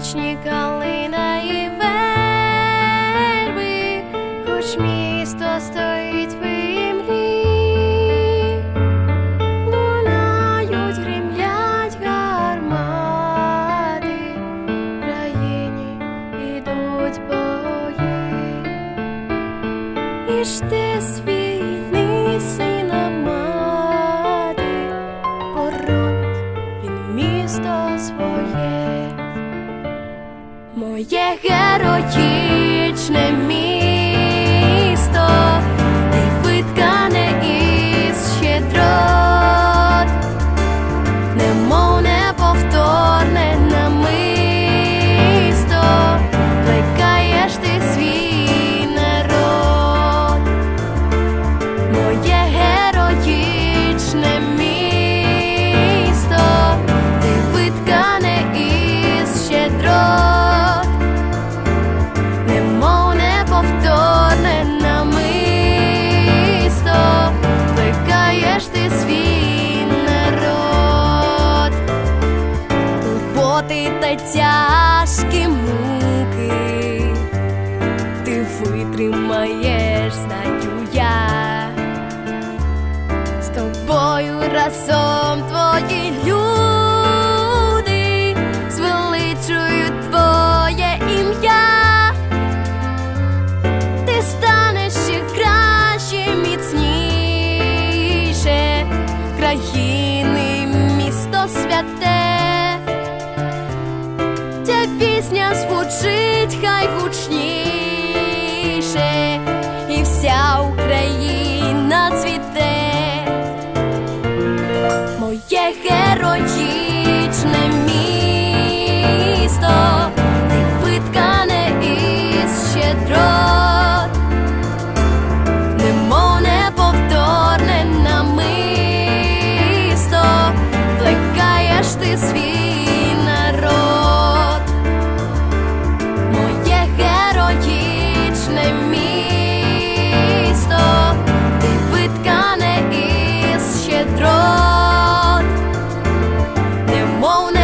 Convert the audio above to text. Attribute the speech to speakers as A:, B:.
A: вічні калина і верби, хоч місто стоїть в імлі, лунають, гримлять гармати, в країні ідуть бої. І ж ти Моє героїчне місто, тяжкі муки, ти витримаєш, знаю я. З тобою разом твої люди звеличують твоє ім'я, ти станеш ще краще, міцніше країни, місто святе пісня звучить, хай гучніше, і вся Україна цвіте, моє героїчне місто, ти виткане із щедрот, немов неповторне намисто, плекаєш ти світ. won't